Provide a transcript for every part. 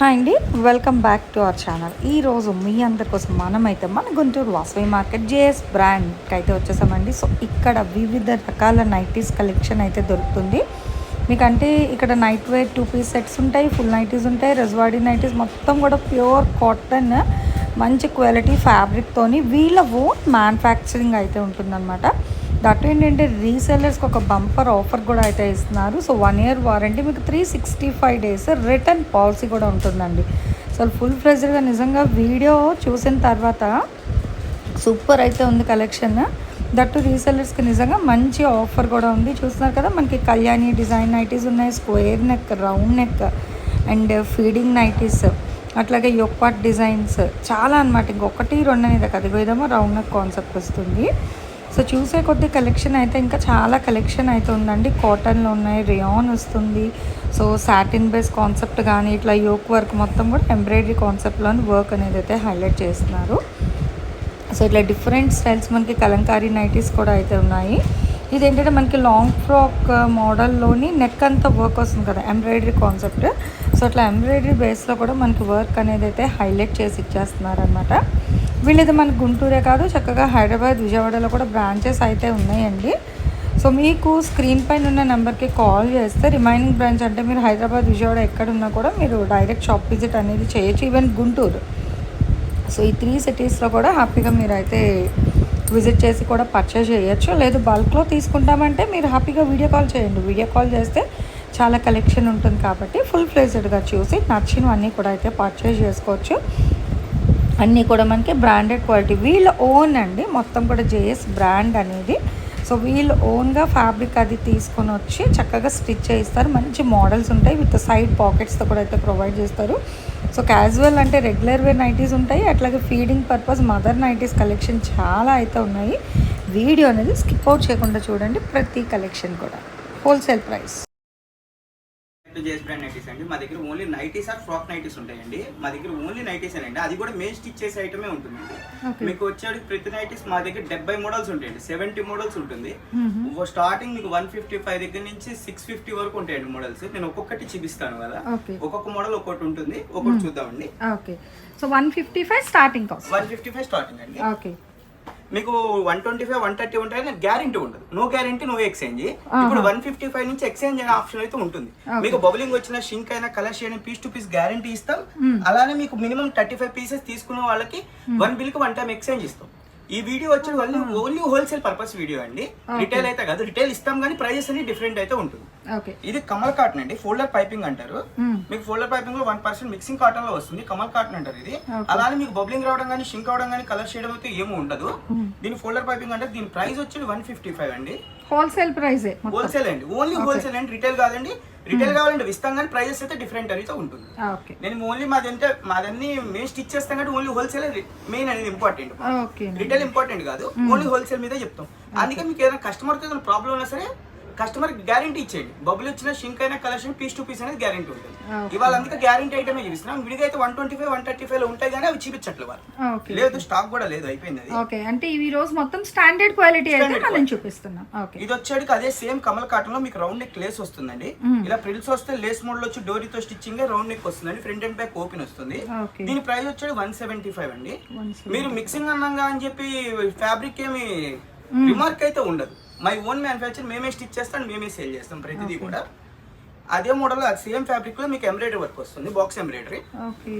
Hi అండి. Welcome back to our channel. ఈరోజు మీ అందరి కోసం మనమైతే మన గుంటూరు వాసవి మార్కెట్ జేఎస్ బ్రాండ్కి అయితే వచ్చేసామండి. సో ఇక్కడ వివిధ రకాల నైటీస్ కలెక్షన్ అయితే దొరుకుతుంది. మీకంటే ఇక్కడ night wear two piece sets ఉంటాయి ఫుల్ నైటీస్ ఉంటాయి రజవాడీ నైటీస్ మొత్తం కూడా ప్యూర్ కాటన్ మంచి క్వాలిటీ ఫ్యాబ్రిక్తోని వీళ్ళ ఓన్ మ్యానుఫ్యాక్చరింగ్ అయితే ఉంటుందన్నమాట. దట్ ఏంటంటే రీసెల్లర్స్కి ఒక బంపర్ ఆఫర్ కూడా అయితే ఇస్తున్నారు. సో వన్ ఇయర్ వారంటీ మీకు three sixty five days return policy కూడా ఉంటుందండి. సో ఫుల్ ఫ్లెజ్డ్గా నిజంగా వీడియో చూసిన తర్వాత సూపర్ అయితే ఉంది కలెక్షన్ దట్టు రీసెల్లర్స్కి నిజంగా మంచి ఆఫర్ కూడా ఉంది. చూస్తున్నారు కదా మనకి కళ్యాణి డిజైన్ నైటీస్ ఉన్నాయి square neck round neck and feeding nighties అట్లాగే యొక్పాట్ డిజైన్స్ చాలా అనమాట ఇంకొకటి రెండు అనేది కదా ఇదేమో రౌండ్ నెక్ కాన్సెప్ట్ వస్తుంది. సో చూసే కొద్ది కలెక్షన్ అయితే ఇంకా చాలా కలెక్షన్ అయితే ఉందండి. కాటన్లో ఉన్నాయి రియాన్ వస్తుంది. సో సాటిన్ బేస్ కాన్సెప్ట్ కానీ ఇట్లా యోక్ వర్క్ మొత్తం కూడా ఎంబ్రాయిడరీ కాన్సెప్ట్లోని వర్క్ అనేది అయితే హైలైట్ చేస్తున్నారు. సో ఇట్లా డిఫరెంట్ స్టైల్స్ మనకి కలంకారీ నైటీస్ కూడా అయితే ఉన్నాయి. ఇది ఏంటంటే మనకి లాంగ్ ఫ్రాక్ మోడల్లోని నెక్ అంతా వర్క్ వస్తుంది కదా ఎంబ్రాయిడరీ కాన్సెప్ట్. సో అట్లా ఎంబ్రాయిడరీ బేస్లో కూడా మనకి వర్క్ అనేది అయితే హైలైట్ చేసి ఇచ్చేస్తున్నారు అనమాట వీళ్ళది మన గుంటూరే కాదు చక్కగా హైదరాబాద్ విజయవాడలో కూడా బ్రాంచెస్ అయితే ఉన్నాయండి. సో మీకు స్క్రీన్ పైన ఉన్న నెంబర్కి కాల్ చేస్తే రిమైనింగ్ బ్రాంచ్ అంటే మీరు హైదరాబాద్ విజయవాడ ఎక్కడున్నా కూడా మీరు డైరెక్ట్ షాప్ విజిట్ అనేది చేయొచ్చు ఈవెన్ గుంటూరు. సో ఈ త్రీ సిటీస్లో కూడా హ్యాపీగా మీరు అయితే విజిట్ చేసి కూడా పర్చేజ్ చేయొచ్చు. లేదు బల్క్లో తీసుకుంటామంటే మీరు హ్యాపీగా వీడియో కాల్ చేయండి. వీడియో కాల్ చేస్తే చాలా కలెక్షన్ ఉంటుంది కాబట్టి ఫుల్ ఫ్లెజ్డ్గా చూసి నచ్చినవన్నీ కూడా అయితే పర్చేజ్ చేసుకోవచ్చు. అన్నీ కూడా మనకి బ్రాండెడ్ క్వాలిటీ వీళ్ళ ఓన్ అండి. మొత్తం కూడా జేఎస్ బ్రాండ్ అనేది. సో వీళ్ళు ఓన్గా ఫ్యాబ్రిక్ అది తీసుకొని వచ్చి చక్కగా స్టిచ్ చేయిస్తారు. మంచి మోడల్స్ ఉంటాయి. విత్ సైడ్ పాకెట్స్తో కూడా అయితే ప్రొవైడ్ చేస్తారు. సో క్యాజువల్ అంటే రెగ్యులర్ వేర్ నైటీస్ ఉంటాయి. అట్లాగే feeding purpose mother nighties collection చాలా అయితే ఉన్నాయి. వీడియో అనేది స్కిప్ అవుట్ చేయకుండా చూడండి. ప్రతి కలెక్షన్ కూడా. Wholesale price JS brand nighties అండి. మా దగ్గర only nighties or frock nighties ఉంటాయండి. మా దగ్గర ఓన్లీ నైటీస్ అండి అది కూడా మెయిన్ స్టిచ్ చేసే ఐటమే ఉంటుందండి. Okay. మీకు వచ్చేది ప్రతి నైటీస్ మా దగ్గర డెబ్బై మోడల్స్ ఉంటాయండి. సెవెంటీ మోడల్స్ ఉంటుంది. స్టార్టింగ్ మీకు వన్ ఫిఫ్టీ ఫైవ్ దగ్గర నుంచి సిక్స్ ఫిఫ్టీ వరకు ఉంటాయండి మోడల్స్ నేను ఒక్కొక్కటి చూపిస్తాను కదా. ఒక్కొక్క మోడల్ ఒక్కొక్కటి ఉంటుంది. ఒక్కొక్కటి చూద్దామండి. Okay. So one fifty five starting one fifty five starting అండి. ఓకే. మీకు one twenty five one thirty ఉంటాయి గ్యారంటీ ఉండదు. నో గ్యారంటీ నో ఎక్స్చేంజ్ ఇప్పుడు వన్ ఫిఫ్టీ ఫైవ్ నుంచి ఎక్స్చేంజ్ అనే ఆప్షన్ అయితే ఉంటుంది. మీకు బబులింగ్ వచ్చిన షింక్ అయినా కలర్ అయినా పీస్ టు పీస్ గ్యారంటీ ఇస్తాం. అలానే మీకు మినిమం థర్టీ ఫైవ్ పీసెస్ తీసుకున్న వాళ్ళకి వన్ బిల్కి వన్ టైం ఎక్స్చేంజ్ ఇస్తాం. ఈ వీడియో వచ్చి only only wholesale purpose video అండి. రిటైల్ అయితే కాదు రిటైల్ ఇస్తాం కానీ ప్రైజెస్ అనేది డిఫరెంట్ అయితే ఉంటుంది. ఇది కమల్ కాటన్ అండి ఫోల్డర్ పైపింగ్ అంటారు. మీకు ఫోల్డర్ పైపింగ్లో వన్ పర్సెంట్ మిక్సింగ్ కాటన్లో వస్తుంది కమల్ కాటన్ అంటారు ఇది. అలానే మీకు బబ్లింగ్ రావడం కానీ షింక్ అవడం కానీ కలర్ చేయడం అయితే ఏమీ ఉండదు. దీని ఫోల్డర్ పైపింగ్ అంటే దీని ప్రైస్ వచ్చి వన్ ఫిఫ్టీ ఫైవ్ అండి హోల్సేల్ ప్రైజే హోల్సేల్ అండి ఓన్లీ హోల్సేల్ అండి రిటైల్ కాదండి. రిటైల్ కావాలంటే ఇస్తాం కానీ ప్రైజెస్ అయితే డిఫరెంట్ అయితే ఉంటుంది. ఓకే నేను ఓన్లీ మాది అంటే మాదన్నీ మేము స్టిచ్ చేస్తాం కాబట్టి ఓన్లీ హోల్సేల్ మెయిన్ అనేది ఇంపార్టెంట్ రిటైల్ ఇంపార్టెంట్ కాదు ఓన్లీ హోల్సేల్ మీద చెప్తాం. అందుకే మీకు ఏదైనా కస్టమర్ ఏదైనా ప్రాబ్లం ఉన్నా సరే కస్టమర్ గ్యారంటీ ఇచ్చేయండి. బబుల్ వచ్చిన షింక్ అయినా కలెక్షన్ పీస్ టు పీస్ అనేది గ్యారంటీ ఉంటుంది. ఇవాళ అందుకే గ్యారంటీ ఐటమే చూపిస్తున్నాం. విడిగా అయితే one twenty five one thirty ఫైవ్లో ఉంటాయి కానీ అవి చూపించట్లు వాళ్ళు. లేదు స్టాక్ కూడా లేదు అయిపోయింది అది. ఓకే. అంటే ఇవి రోజు మొత్తం స్టాండర్డ్ క్వాలిటీ అయితే మనం చూపిస్తున్నాం. ఓకే. ఇది వచ్చేటికి అదే సేమ్ కమల్ కాటన్లో మీకు రౌండ్ నెక్ లేస్ వస్తుందండి. ఇలా ప్రిల్స్ వస్తే లేస్ మోడల్ వచ్చి డోరీతో స్టిచ్చింగ్ రౌండ్ నెక్ వస్తుందండి. ఫ్రంట్ అండ్ బ్యాక్ ఓపెన్ వస్తుంది. దీని ప్రైస్ వచ్చేది వన్ సెవెంటీ ఫైవ్ అండి. మీరు మిక్సింగ్ అన్నాగా అని చెప్పి ఫ్యాబ్రిక్ ఏమి రిమార్క్ అయితే ఉండదు. మై ఓన్ మ్యానుఫ్యాక్చర్ మేమే స్టిచ్ చేస్తాం మేమే సేల్ చేస్తాం ప్రతిదీ కూడా. అదే మోడల్ అది సేమ్ ఫ్యాబ్రిక్లో మీకు ఎంబ్రాయిడరీ వర్క్ వస్తుంది బాక్స్ ఎంబ్రాయిడరీ. ఓకే.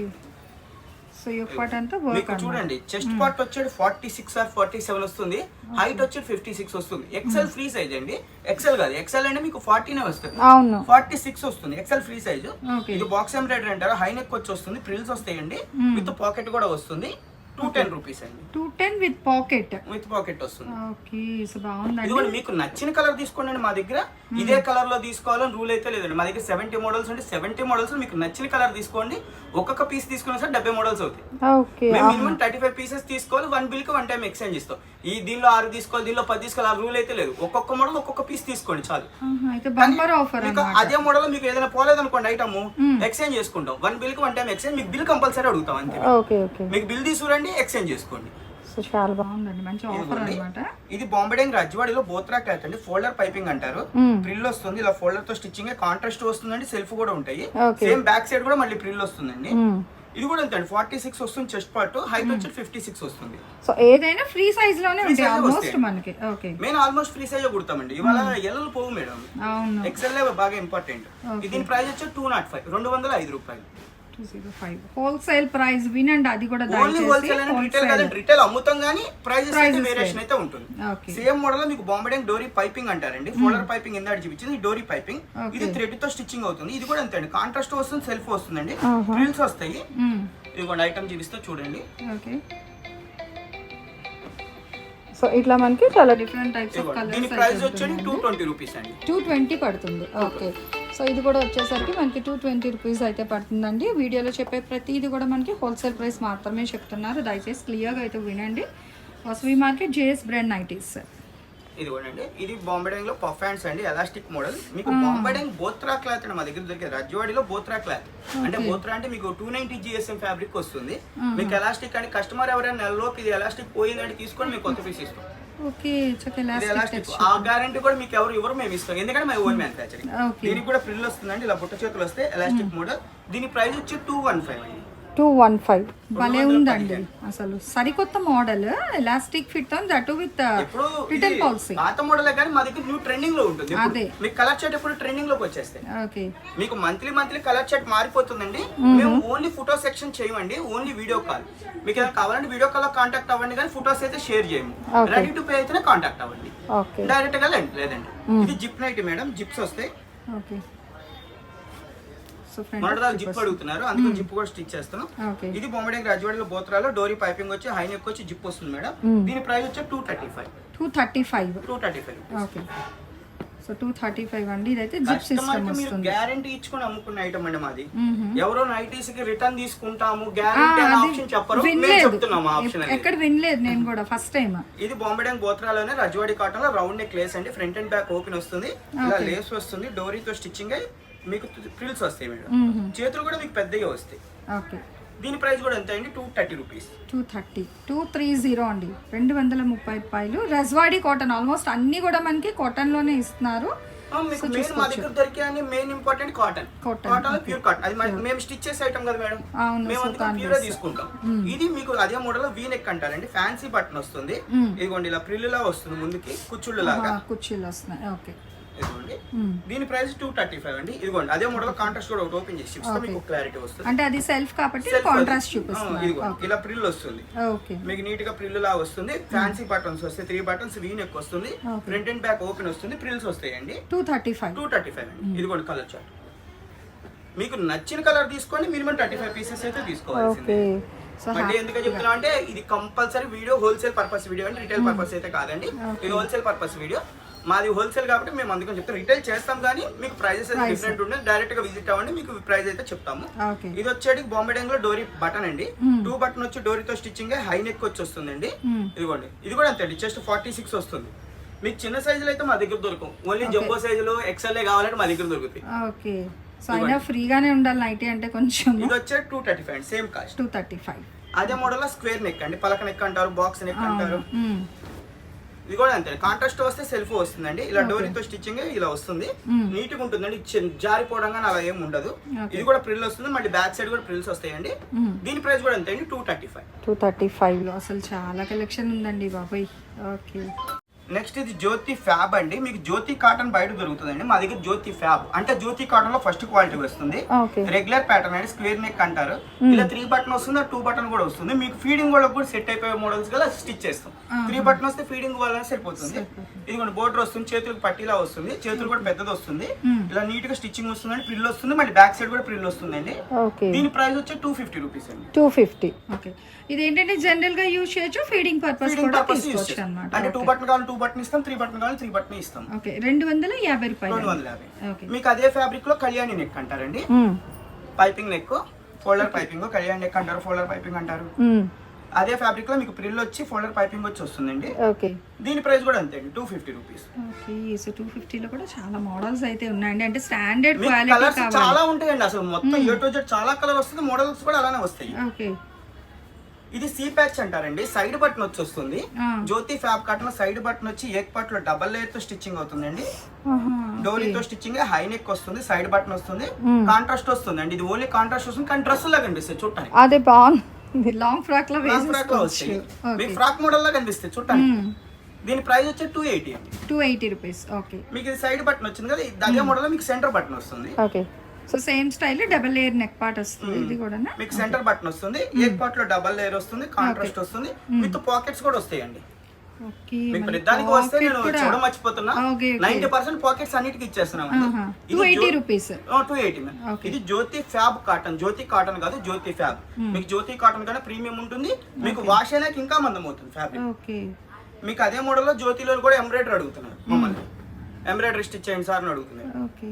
సో ఈ పార్ట్ అంతా మీకు చూడండి చెస్ట్ పార్ట్ వచ్చేది forty six or forty seven వస్తుంది హైట్ వచ్చేది ఫిఫ్టీ సిక్స్ వస్తుంది ఎక్సెల్ ఫ్రీ సైజ్ అండి. ఎక్సెల్ కాదు ఎక్సెల్ అంటే మీకు ఫార్టీనే వస్తుంది. అవును. ఫార్టీ సిక్స్ వస్తుంది ఎక్సెల్ ఫ్రీ సైజ్. ఇది బాక్స్ ఎంబ్రాయిడరీ అంటారు? హై నెక్ వచ్చి వస్తుంది ప్రిల్స్ వస్తాయండి. విత్ పాకెట్ కూడా వస్తుంది. టూ టెన్ రూపీస్ అండి. Two ten with pocket with pocket వస్తుంది. ఓకే సో బాగుందండి. ఇదిగోండి మీకు నచ్చిన కలర్ తీసుకోండి మా దగ్గర. ఇదే కలర్లో తీసుకోవాలని రూల్ అయితే లేదండి. మా దగ్గర సెవెంటీ మోడల్స్ అంటే సెవెంటీ మోడల్స్ మీకు నచ్చిన కలర్ తీసుకోండి. ఒక్కొక్క పీస్ తీసుకున్నా సార్ డెబ్బై మోడల్స్ అవుతాయి. ఓకే మేము మినిమం థర్టీ ఫైవ్ పీసెస్ తీసుకోవాలి వన్ బిల్కి వన్ టైం ఎక్స్చేంజ్ ఇస్తాం ఈ దీనిలో ఆరు తీసుకోవాలి దీనిలో పది తీసుకోవాలి ఆ రూల్ అయితే లేదు. ఒక్కొక్క మోడల్ ఒక్కొక్క పీస్ తీసుకోండి చాలు. మీకు అదే మోడల్ మీకు ఏదైనా పోలేదు అనుకోండి ఐటమ్ ఎక్స్చేంజ్ చేసుకుంటాం. వన్ బిల్కి వన్ టైం ఎక్స్చేంజ్ మీకు బిల్ కంపల్సరీ అడుగుతాం అంతే. మీకు బిల్ తీసుకురండి ఎక్స్చేంజ్ చేసుకోండి. సో చాలా బాగుందండి. మంచి ఆఫర్ ఇది బాంబేడింగ్ రాజ్వాడిలో బోత్రా క్లాత్ అండి. ఫోల్డర్ పైపింగ్ అంటారు. ప్రిల్ వస్తుంది. ఇలా ఫోల్డర్తో స్టిచ్చింగ్ కాంట్రాస్ట్ వస్తుందండి సెల్ఫ్ కూడా ఉంటాయి. సేమ్ బ్యాక్ సైడ్ కూడా మళ్ళీ ప్రిల్ వస్తుందండి. ఇది కూడా అంతే ఫార్టీ సిక్స్ వస్తుంది చెస్ట్ పార్ట్ హైట్ వచ్చి ఫిఫ్టీ సిక్స్ వస్తుంది. సో ఏదైనా ఫ్రీ సైజ్లోనే ఉంటాయి. ఆల్మోస్ట్. మనకి. ఓకే. మేము ఆల్మోస్ట్ ఫ్రీ సైజ్ కుడతామండి. ఇవాళ ఎల్లలు పోవు మేడం. ఎక్సెల్ బాగా ఇంపార్టెంట్ దీని ప్రైస్ వచ్చి టూ నాట్ ఫైవ్ రెండు వందల ఐదు రూపాయలు. Two zero five wholesale price వినండి అది కూడా రిటైల్ అమ్ముతాం కానీ Prices వేరియేషన్ అయితే ఉంటుంది. సేమ్ మోడల్ మీకు బాంబే డోరీ పైపింగ్ అంటారండి. ఫోల్డర్ పైపింగ్ ఇందాక చూపించింది డోరీ పైపింగ్ ఇది థ్రెడ్తో స్టిచ్చింగ్ అవుతుంది. ఇది కూడా అంతే అండి కాంట్రాస్ట్ వస్తుంది సెల్ఫ్ వస్తుందండి. ఫ్రిల్స్ వస్తాయి. ఇదిగోండి ఐటమ్ చూపిస్తే చూడండి. ఓకే సో ఇట్లా మనకి చాలా different types of colours price వచ్చి టూ ట్వంటీ రూపీస్ అండి. టూ ట్వంటీ పడుతుంది. ఓకే. సో ఇది కూడా వచ్చేసరికి మనకి టూ ట్వంటీ రూపీస్ అయితే పడుతుందండి. వీడియోలో చెప్పే ప్రతిది కూడా మనకి హోల్సేల్ ప్రైస్ మాత్రమే చెప్తున్నారు. దయచేసి క్లియర్గా అయితే వినండి. Vasavi market JS brand nighties. ఇది కూడా అండి ఇది బాంబేడింగ్లో పఫ్ హ్యాండ్స్ అండి ఎలాస్టిక్ మోడల్ మీకు బాంబేడింగ్ బోత్రా క్లాత్ అండి మా దగ్గర దొరికే రజ్వాడిలో బోత్రా క్లాత్ అంటే బోత్రా అంటే మీకు టూ నైన్టీ జిఎస్ఎం ఫ్యాబ్రిక్ వస్తుంది. మీకు ఎలాస్టిక్ అని కస్టమర్ ఎవరైనా నెలలోకి ఇది ఎలాస్టిక్ పోయిందంటే తీసుకొని మీకు కొత్త పీస్ ఇస్తాం. ఆ గ్యారంటీ కూడా మీకు ఎవరు ఎవరు మేము ఇస్తాం. ఎందుకంటే మై ఓన్ మ్యానుఫ్యాక్చరింగ్ దీనికి కూడా ప్రిల్ వస్తుందండి ఇలా బుట్ట చేతులు వస్తే ఎలాస్టిక్ మోడల్ దీని ప్రైస్ వచ్చి టూ వన్ ఫైవ్ అండి. Two one five. భలే ఉందండి. అసలు సరికొత్త model elastic fit that with ఇప్పుడు రిటర్న్ పాలసీ. పాత మోడల్ కానీ మా దగ్గర న్యూ ట్రెండింగ్లో ఉంటుంది అదే. మీకు కలర్ చార్ట్ ఎప్పుడు ట్రెండింగ్లోకి వచ్చేస్తాయి. ఓకే. మీకు మంత్లీ మంత్లీ కలర్ చార్ట్ మారిపోతుందండి. మేము. ఓన్లీ ఫోటో సెక్షన్ చేయమండి ఓన్లీ వీడియో కాల్. మీకు ఏదైనా కావాలంటే వీడియో కాల్ కాంటాక్ట్ అవ్వండి కానీ ఫోటోస్ అయితే షేర్ చేయము. రెడీ టు పే అయితేనే కాంటాక్ట్ అవ్వండి. ఓకే. డైరెక్ట్గా లేదండి. ఇది జిప్ నైట్ మేడం జిప్స్ వస్తాయి. ఓకే. ఫ్రెండ్ జిప్ అడుగుతున్నారు. అందుకని జిప్ కూడా స్టిచ్ చేస్తున్నాం. ఓకే. ఇది బొమ్మడే రాజవాడలో బోత్రాలో డోరీ పైపింగ్ వచ్చి హై నెక్ వచ్చి జిప్ వస్తుంది మేడం. దీని ప్రైస్ వచ్చి two thirty five two thirty five two thirty five okay. So two thirty five అండి. ఇదైతే జిప్ సిస్టమ్ వస్తుంది. గ్యారంటీ ఇచ్చుకొని అమ్ముకున్న ఐటమ్ అండి మాది. ఎవరో నైటీస్కి రిటర్న్ తీసుకుంటాము గ్యారంటీ ఆప్షన్ చెప్పరు. మేము చెప్తున్నాము ఆప్షన్ ఎక్కడ వినలేదు నేను కూడా ఫస్ట్ టైం ఇది బాంబే బోత్రాలోనే రజవాడి కాటన్లో రౌండ్ నెక్ లేస్ అండి. ఫ్రంట్ అండ్ బ్యాక్ ఓపెన్ వస్తుంది. ఇలా లేస్ వస్తుంది. డోరీతో స్టిచ్చింగ్ అయి మీకు ఫ్రిల్స్ వస్తాయి మేడం. చేతులు కూడా మీకు పెద్దగా వస్తాయి. ఓకే. దీని ప్రైస్ కూడా ఎంత అండి? Two thirty rupees two thirty two three zero అండి. రెండు వందల ముప్పై రూపాయలు రజ్వాడి కాటన్. ఆల్మోస్ట్ అన్ని కూడా మనకి కాటన్లోనే ఇస్తున్నారు. మీకు మెయిన్ మా దగ్గర దొరికే అని main important cotton cotton pure cotton అది మేము స్టిచ్ చేసే ఐటమ్ కదా మేడం. మేము ప్యూర్ తీసుకుంటాం. ఇది మీకు అదే మోడల్ వీ నెక్ అంటారండి. ఫ్యాన్సీ బటన్ వస్తుంది. ఇదిగోండి ఇలా ప్రిల్లులా వస్తుంది ముందుకి. కుచ్చుళ్ళు లాగా. కుర్చీలు వస్తున్నాయి. ఓకే. ఇదిగోండి. దీని ప్రైస్ టూ థర్టీ ఫైవ్ అండి. ఇదిగోండి అదే మోడల్ కాంట్రాస్ట్ కూడా ఒకటి ఓపెన్ చేసి చూపిస్తే మీకు క్లారిటీ వస్తుంది. అంటే అది సెల్ఫ్ కాబట్టి కాంట్రాస్ట్ చూపిస్తున్నారు ఇదిగోండి ఇలా ప్రిల్ వస్తుంది. ఓకే. మీకు నీట్గా ప్రిల్ లా వస్తుంది. ఫ్యాన్సీ బటన్స్ వస్తాయి త్రీ బటన్స్ వీ నెక్ వస్తుంది. ఫ్రంట్ అండ్ బ్యాక్ ఓపెన్ వస్తుంది. ప్రిల్స్ వస్తాయండి. Two thirty five two thirty five అండి ఇదిగోండి కలర్ చార్ట్ మీకు నచ్చిన కలర్ తీసుకోండి మినిమం థర్టీ ఫైవ్ పీసెస్ అయితే తీసుకోవాల్సిందే. అంటే ఎందుకు చెప్తున్నా అంటే ఇది compulsory video wholesale purpose video అంటే రిటైల్ పర్పస్ అయితే కాదండి. ఇది హోల్సేల్ పర్పస్ వీడియో మాది హోల్సేల్ కాబట్టి మేము అందుకని చెప్తాం. రిటైల్ చేస్తాం కానీ మీకు ప్రైజెస్ అయితే డిఫరెంట్ ఉంటుంది డైరెక్ట్గా విజిట్ అవ్వండి మీకు ప్రైస్ అయితే చెప్తాము. ఇది వచ్చేది బాంబే డెంగ్లో డోరీ బటన్ అండి టూ బటన్ వచ్చి డోరీతో స్టిచ్చింగ్ హై నెక్ వచ్చి వస్తుందండి ఇదిగోండి. ఇది కూడా అంతే జస్ట్ ఫార్టీ సిక్స్ వస్తుంది. మీకు చిన్న సైజులు అయితే మా దగ్గర దొరకవు. ఓన్లీ జంబో సైజులు ఎక్స్ఎల్ కావాలంటే మా దగ్గర దొరుకుతాయి. ఓకే. సో అయినా ఫ్రీగానే ఉండాలి నైటీ అంటే కొంచెం. ఇది వచ్చే two thirty five same cost two thirty five అదే మోడల్ స్క్వేర్ నెక్ అండి. పలక నెక్ అంటారు బాక్స్ నెక్ అంటారు. ఇది కూడా అంతే. కాంట్రాస్ట్ వస్తే సెల్ఫ్ వస్తుందండి. ఇలా డోరీతో స్టిచ్చింగ్ ఇలా వస్తుంది. నీట్గా ఉంటుందండి. జారిపోవడం కానీ అలా ఏం ఉండదు. ఇది కూడా ప్రిల్ వస్తుంది. మళ్ళీ బ్యాక్ సైడ్ కూడా ప్రిల్స్ వస్తాయండి. దీని ప్రైస్ కూడా అంతే అండి. Two thirty five. Two thirty ఫైవ్లో. అసలు చాలా కలెక్షన్ ఉందండి బాబాయ్. ఓకే. నెక్స్ట్ ఇది జ్యోతి ఫ్యాబ్ అండి. మీకు జ్యోతి కాటన్ బయట దొరుకుతుందండి. మా దగ్గర జ్యోతి ఫ్యాబ్. అంటే జ్యోతి కాటన్లో ఫస్ట్ క్వాలిటీ వస్తుంది. ఓకే. రెగ్యులర్ ప్యాటర్న్ అండి స్క్వేర్ నెక్ అంటారు. ఇలా త్రీ బటన్ వస్తుంది టూ బటన్ కూడా వస్తుంది. మీకు ఫీడింగ్ వాళ్ళకి కూడా సెట్ అయిపోయే మోడల్స్ గల స్టిచ్ చేస్తాం. త్రీ బటన్ వస్తే ఫీడింగ్ వాళ్ళని సరిపోతుంది. ఇది కూడా బోర్డర్ వస్తుంది చేతులకు పట్టీలా వస్తుంది. చేతులు కూడా పెద్దది వస్తుంది. ఇలా నీట్గా స్టిచ్చింగ్ వస్తుందండి. ప్రిల్ వస్తుంది. మళ్ళీ బ్యాక్ సైడ్ కూడా ప్రిల్ వస్తుందండి. ఓకే. దీని ప్రైస్ వచ్చి టూ ఫిఫ్టీ రూపీస్ అండి. Two fifty okay. ఇది ఏంటంటే జనరల్గా యూజ్ చేయొచ్చు ఫీడింగ్ పర్పస్ కూడా తీసుకోవచ్చు అంటే టూ బటన్ కావాలి టూ బటన్ ఇస్తాం త్రీ బటన్ కావాలి త్రీ బటన్ ఇస్తాం. ఓకే రెండు వందల యాభై రూపాయలు రెండు వందల యాభై. ఓకే. మీకు అదే ఫ్యాబ్రిక్లో కళ్యాణి నెక్ అంటారండి. Piping neck folder piping Kalyani neck అంటారు ఫోల్డర్ పైపింగ్ అంటారు. అదే ఫ్యాబ్రిక్లో మీకు ప్రిల్ వచ్చి ఫోల్డర్ పైపింగ్ వచ్చి వస్తుందండి. ఓకే. దీని ప్రైస్ కూడా అంతే అండి two fifty rupees okay so two ఫిఫ్టీలో కూడా చాలా మోడల్స్ అయితే ఉన్నాయండి. అంటే స్టాండర్డ్ క్వాలిటీ చాలా ఉంటాయండి అసలు మొత్తం ఏ టు జెడ్ చాలా కలర్ వస్తుంది మోడల్స్ కూడా అలానే వస్తాయి. ఓకే. ఇది సీ ప్యాచ్ అంటారండి. సైడ్ బటన్ వచ్చి వస్తుంది Jyoti fab cotton side button వచ్చి ఏక్ పార్ట్లో డబల్ లేయర్తో స్టిచ్చింగ్ అవుతుందండి. డోరీతో స్టిచ్చింగ్ హై నెక్ వస్తుంది సైడ్ బటన్ వస్తుంది కాంట్రాస్ట్ వస్తుంది అండి ఇది ఓన్లీ కాంట్రాస్ట్ వస్తుంది కానీ డ్రెస్ లాగా కనిపిస్తుంది చూడటానికి. అదే బాగుంది లాంగ్ ఫ్రాక్లో లాంగ్ ఫ్రాక్లో వేసేసుకోవచ్చు మీకు ఫ్రాక్ మోడల్ లా కనిపిస్తాయి చూడటానికి. దీని ప్రైస్ వచ్చి టూ ఎయిటీ అండి. Two eighty rupees okay. మీకు సైడ్ బటన్ వచ్చింది కదా అదే మోడల్లో మీకు సెంటర్ బటన్ వస్తుంది. Okay. So same style double layer neck part వస్తుంది ఇది కూడా మీకు సెంటర్ బటన్ వస్తుంది ఏక్ పార్ట్లో డబల్ లేయర్ వస్తుంది కాంట్రాస్ట్ వస్తుంది విత్ పాకెట్స్ కూడా వస్తాయండి. మీకు వస్తే నేను చూడ మర్చిపోతున్నా. నైన్టీ పర్సెంట్ పాకెట్స్ అన్నిటికి ఇచ్చేస్తున్నాం two eighty rupees two eighty ఇది Jyoti fab cotton Jyoti cotton కాదు జ్యోతి ఫ్యాబ్. మీకు జ్యోతి కాటన్ కన్నా ప్రీమియం ఉంటుంది మీకు వాష్ అయినాక ఇంకా మందం అవుతుంది ఫ్యాబ్రిక్ మీకు అదే మోడల్లో జ్యోతిలో కూడా ఎంబ్రాయిడరీ అడుగుతున్నారు మమ్మల్ని. ఎంబ్రాయిడరీ స్టిచ్ చేయండి సార్ అని ఓకే.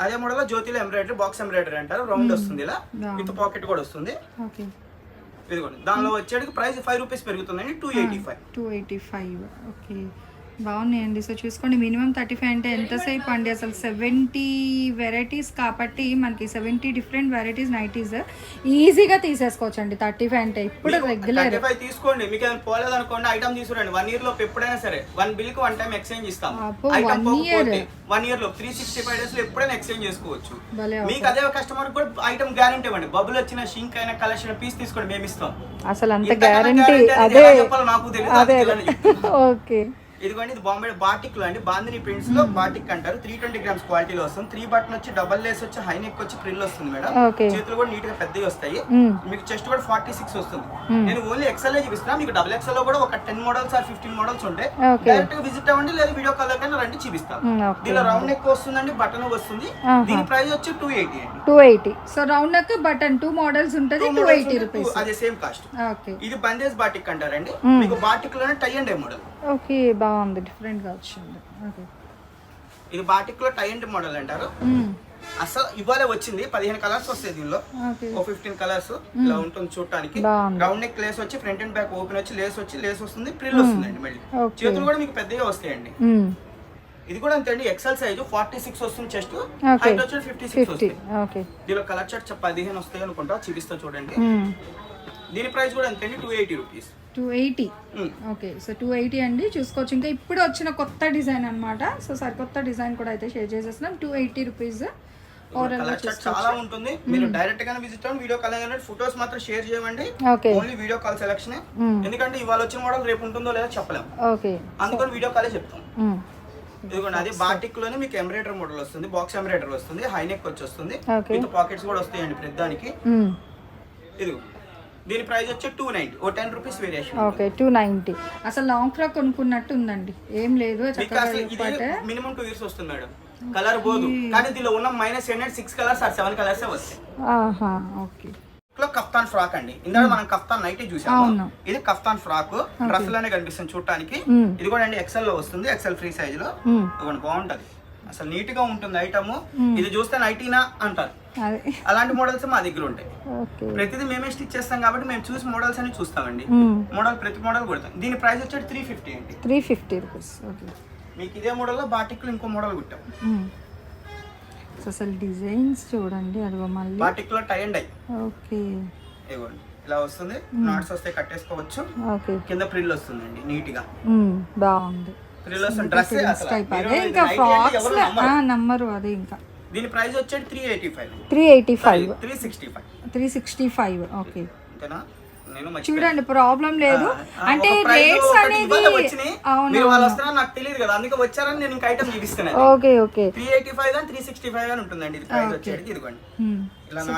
అదే మోడల్లో జ్యోతిలో ఎంబ్రాయిడరీ బాక్స్ ఎంబ్రాయిడరీ అంటారు. రౌండ్ వస్తుంది ఇలా. విత్ పాకెట్ కూడా వస్తుంది. ఇదిగోండి. దానిలో వచ్చేటికి ప్రైస్ ఫైవ్ రూపీస్ పెరుగుతుందండి two eighty five two eighty five okay. బాగున్నాయండి. సో చూసుకోండి మినిమం థర్టీ ఫైవ్ అంటే ఎంతసేపు అండి? అసలు సెవెంటీ వెరైటీస్ కాబట్టి మనకి సెవెంటీ డిఫరెంట్ వెరైటీస్ నైటీస్ ఈజీగా తీసేసుకోవచ్చు అండి థర్టీ ఫైవ్ అంటే ఇప్పుడు రెగ్యులర్. తీసుకోండి. మీకు పోలేదు అనుకోండి ఐటమ్ తీసుకురండి. వన్ ఇయర్లో ఎప్పుడైనా సరే వన్ బిల్కి వన్ టైం ఎక్స్చేంజ్ ఇస్తాం. year. పోకపోతే వన్ ఇయర్లో త్రీ సిక్స్టీ ఫైవ్ డేస్లో ఎప్పుడైనా ఎక్స్చేంజ్ చేసుకోవచ్చు. మీకు అదే కస్టమర్ కూడా ఐటమ్ గ్యారంటీ ఇవ్వండి. బబుల్ వచ్చిన షింక్ అయినా కలెక్షన్ పీస్ తీసుకోండి మేము ఇస్తాం. అసలు అంత గ్యారంటీ అదే నాకు తెలియదు. ఓకే. ఇదిగోండి ఇది బాంబే బాటిక్లో అండి. బాందిని ప్రింట్స్లో బాటిక్ అంటారు. త్రీ ట్వంటీ గ్రామ్స్ క్వాలిటీలో వస్తుంది. త్రీ బటన్ వచ్చి డబల్ లేస్ వచ్చి హై నెక్ వచ్చి ప్రిల్ వస్తుంది మేడం. చేతులు కూడా నీట్గా పెద్దవి వస్తాయి. మీకు చెస్ట్ కూడా ఫార్టీ సిక్స్ వస్తుంది. నేను ఓన్లీ ఎక్సెల్ చూపిస్తున్నా. మీకు డబల్ ఎక్సెల్లో కూడా ఒక ten models or fifteen models ఉంటాయి. డైరెక్ట్గా విజిట్ అవ్వండి లేదా వీడియో కాల్ కన్నా రండి చూపిస్తాను. దీనిలో రౌండ్ నెక్ వస్తుందండి బటన్ వస్తుంది. దీని ప్రైస్ వచ్చి టూ ఎయిటీ అండి. Two eighty so round neck button two models ఉంటుంది టూ ఎయిటీ రూపీస్ అదే సేమ్ కాస్ట్ ఇది బందేజ్ బాటిక్ అంటారండి. మీకు బాటిక్లోనే టై అండ్ మోడల్ ఓకే బాగుంది. డిఫరెంట్గా వచ్చింది. ఓకే ఇది బాటిక్లో టై అండ్ మోడల్ అంటారు అసలు ఇవాళ వచ్చింది. పదిహేను కలర్స్ వస్తాయి దీనిలో. ఓ ఫిఫ్టీన్ కలర్స్ ఇలా ఉంటుంది చూడటానికి. రౌండ్ నెక్ లేస్ వచ్చి ఫ్రంట్ అండ్ బ్యాక్ ఓపెన్ వచ్చి లేస్ వచ్చి లేస్ వస్తుంది ప్రిల్ వస్తుందండి మళ్ళీ. చేతులు కూడా మీకు పెద్దగా వస్తాయండి. ఇది కూడా అంతే అండి ఎక్సెల్ సైజ్ ఫార్టీ సిక్స్ వస్తుంది చెస్ట్. హైట్ వచ్చి ఫిఫ్టీ సిక్స్ వస్తుంది. ఓకే దీనిలో కలర్ చార్ట్ పదిహేను వస్తాయి అనుకుంటా చూపిస్తా చూడండి. దీని ప్రైస్ కూడా అంతే అండి two eighty rupees two eighty. Okay so two eighty అండి. చూసుకోవచ్చు. ఇంకా ఇప్పుడు వచ్చిన కొత్త డిజైన్ అన్నమాట. సో సరికొత్త డిజైన్ కూడా అయితే షేర్ చేసేస్తున్నాం. టూ ఎయిటీ రూపీస్ చార్ట్ చాలా ఉంటుంది. మీరు డైరెక్ట్ గానే విజిట్ అవ్వండి. వీడియో కాల్ అయినా ఫొటోస్ మాత్రం షేర్ చేయమండి. Okay only video call selection ఎందుకంటే ఇవాళ వచ్చిన మోడల్ రేపు ఉంటుందో లేదో చెప్పలేం. ఓకే అందుకని వీడియో కాలే చెప్తాం. ఇదిగోండి అది బాటిక్లోనే మీకు ఎంబ్రాయిడరీ మోడల్ వస్తుంది. బాక్స్ ఎంబ్రాయిడరీ వస్తుంది. హై నెక్ వచ్చి వస్తుంది. విత్ పాకెట్స్ కూడా వస్తాయండి ప్రతిదానికి. ఇది దీని ప్రైస్ వచ్చి two ninety oh ten rupees variation okay two ninety అసలు లాంగ్ ఫ్రాక్ కొనుక్కున్నట్టు ఉందండి. ఏం లేదు మినిమం టూ ఇయర్స్ వస్తుంది మేడం. కలర్ పోదు. కానీ దీనిలో ఉన్న మైనస్ ఏంటంటే six colours or seven colours వస్తాయి. ఓకే. లో కఫ్తాన్ ఫ్రాక్ అండి. ఇందాక మనం కఫ్తాన్ నైట్ చూసాము. ఇది కఫ్తాన్ ఫ్రాక్ డ్రెస్లోనే కనిపిస్తుంది చూడటానికి. ఇది కూడా అండి ఎక్సెల్లో వస్తుంది. ఎక్సెల్ ఫ్రీ సైజ్లో. ఇదిగోండి బాగుంటది. అసలు నీట్గా ఉంటుంది ఐటమ్ ఇది చూస్తే నైటీనా అంటారు. అలాంటి మోడల్స్ మా దగ్గర ఉంటాయి. ఓకే. ప్రతిదీ మేమే స్టిచ్ చేస్తాం కాబట్టి మేము చూసి మోడల్స్ అని చూస్తామండి. మోడల్ ప్రతి మోడల్ కుడతాం. దీని ప్రైస్ వచ్చేది త్రీ ఫిఫ్టీ అండి. Three fifty rupees. ఓకే. మీకు ఇదే మోడల్లో బాటిక్లో ఇంకో మోడల్ కుట్టాం. సో అసలు డిజైన్స్ చూడండి అదిగో మళ్ళీ. బాటిక్లో టై అండ్ ఐ ఓకే. ఇవ్వండి ఇలా వస్తుంది. నాట్స్ వస్తే కట్టేసుకోవచ్చు. ఓకే. కింద ప్రిల్ వస్తుందండి నీట్గా బాగుంది. ప్రిల్ వస్తుంది. డ్రెస్ ఇంకా ఫ్రాక్స్ నంబరు అదే ఇంకా. దీని ప్రైస్ వచ్చేది three eighty five three eighty five three sixty five three sixty five okay. చూడండి ప్రాబ్లం లేదు. అంటే రేట్స్ అనేది. అవును వాళ్ళు వస్తారని నాకు తెలియదు కదా. అందుకే వచ్చారని నేను ఇంకా ఐటమ్ చూపిస్తున్నాను. Okay okay three eighty five కానీ త్రీ సిక్స్టీ ఫైవ్ అని ఉంటుందండి. ఇది ప్రైస్ వచ్చేది ఇదిగోండి.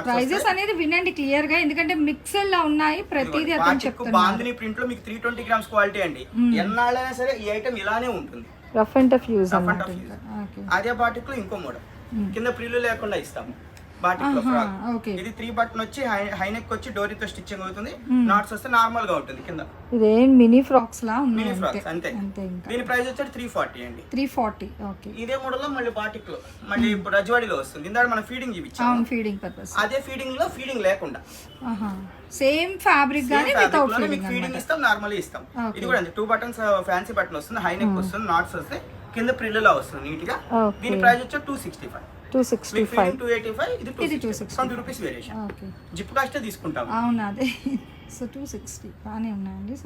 ప్రైజెస్ అనేది వినండి క్లియర్గా ఎందుకంటే మిక్సర్లో ఉన్నాయి ప్రతిదీ అతను చెప్తున్నారు. బాందిని ప్రింట్లో మీకు త్రీ ట్వంటీ గ్రామ్స్ క్వాలిటీ అండి. ఎన్నాళ్ళైనా సరే ఈ ఐటమ్ ఇలానే ఉంటుంది. రఫ్ అండ్ టఫ్ యూజ్ అదే బాటిక్లో ఇంకో మోడల్ కింద ప్రిల్లు లేకుండా ఇస్తాము బాటిక్ ఫ్రాక్. ఇది త్రీ బటన్ వచ్చి హైనెక్ వచ్చి డోరీతో స్టిచ్చింగ్ అవుతుంది నాట్స్ వస్తే నార్మల్గా ఉంటుంది కింద. ఇదేం మినీ ఫ్రాక్స్ లా మినీ ఫ్రాక్స్ అంతే. దీని ప్రైస్ వచ్చి త్రీ ఫార్టీ అండి. త్రీ ఫార్టీ ఓకే ఇదే మోడల్లో మళ్ళీ బాటిక్లో మళ్ళీ ఇప్పుడు రజవాడిలో వస్తుంది. ఇందాక మనం ఫీడింగ్ అవును ఫీడింగ్ పర్పస్ అదే ఫీడింగ్లో ఫీడింగ్ లేకుండా. సేమ్ ఫ్యాబ్రిక్ గానీ వితౌట్ ఫీడింగ్ ఇస్తాం నార్మల్ ఇస్తాం. ఇది కూడా టూ బటన్స్ ఫ్యాన్సీ బటన్ వస్తుంది హై నెక్ వస్తుంది నాట్స్ వస్తాయి కింద ప్రిల్లులా వస్తుంది నీట్గా. దీని ప్రైస్ వచ్చి two sixty five two sixty five two eighty five ఇది two 265. Twenty rupees variation. Okay. Zip కాస్టే తీసుకుంటాం అవును అదే. సో టూ సిక్స్టీ బాగానే ఉన్నాయండి. సో